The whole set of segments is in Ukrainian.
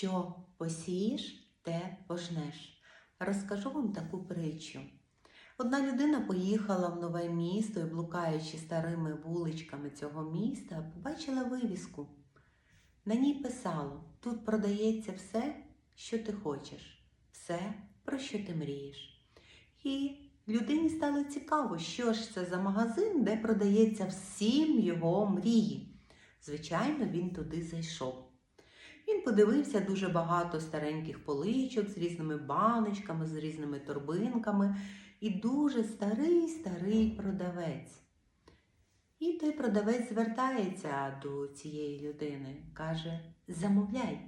Що посієш, те пожнеш. Розкажу вам таку притчу. Одна людина поїхала в нове місто і, блукаючи старими вуличками цього міста, побачила вивіску. На ній писало: тут продається все, що ти хочеш, все, про що ти мрієш. І людині стало цікаво, що ж це за магазин, де продається всім його мрії. Звичайно, він туди зайшов. Він подивився дуже багато стареньких поличок з різними баночками, з різними торбинками і дуже старий старий продавець. І той продавець звертається до цієї людини, каже: Замовляй.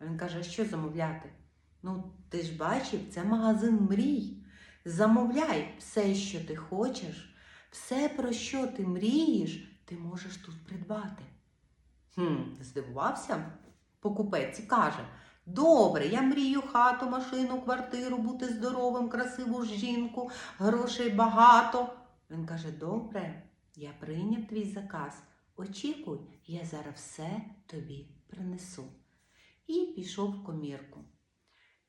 Він каже, «А що замовляти? Ну, ти ж бачив, це магазин мрій. Замовляй все, що ти хочеш, все, про що ти мрієш, ти можеш тут придбати. Хм, здивувався покупець і каже: Добре, я мрію хату, машину, квартиру, бути здоровим, красиву жінку, грошей багато. Він каже: Добре, я прийняв твій заказ. Очікуй, я зараз все тобі принесу. І пішов в комірку.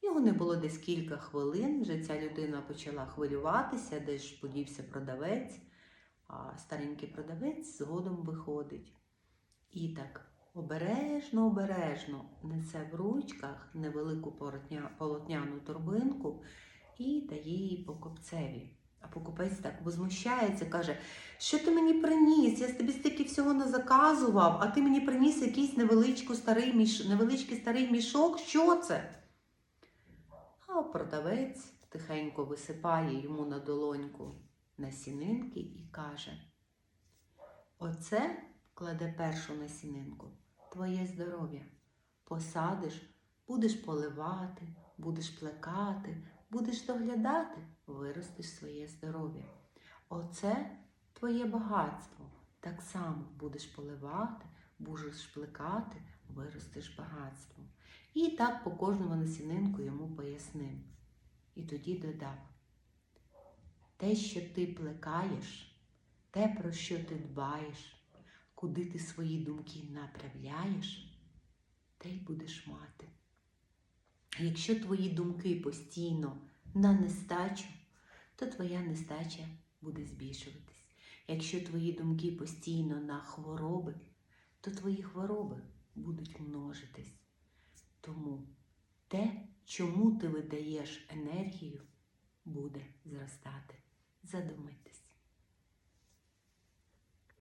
Його не було десь кілька хвилин, вже ця людина почала хвилюватися, де ж подівся продавець, а старенький продавець згодом виходить. І так обережно, обережно несе в ручках невелику полотняну торбинку і дає її покупцеві. А покупець так возмущається, каже, що ти мені приніс? Я тобі стільки всього не заказував, а ти мені приніс якийсь невеличку старий міш... невеличкий старий мішок. Що це? А продавець тихенько висипає йому на долоньку насінинки і каже: Оце кладе першу насінинку, твоє здоров'я. Посадиш, будеш поливати, будеш плекати, будеш доглядати, виростеш своє здоров'я. Оце твоє багатство. Так само будеш поливати, будеш плекати, виростеш багатство. І так по кожному насінинку йому пояснив. І тоді додав: те, що ти плекаєш, те, про що ти дбаєш, куди ти свої думки направляєш, те й будеш мати. Якщо твої думки постійно на нестачу, то твоя нестача буде збільшуватись. Якщо твої думки постійно на хвороби, то твої хвороби будуть множитись. Тому те, чому ти видаєш енергію, буде зростати. Задумайтесь.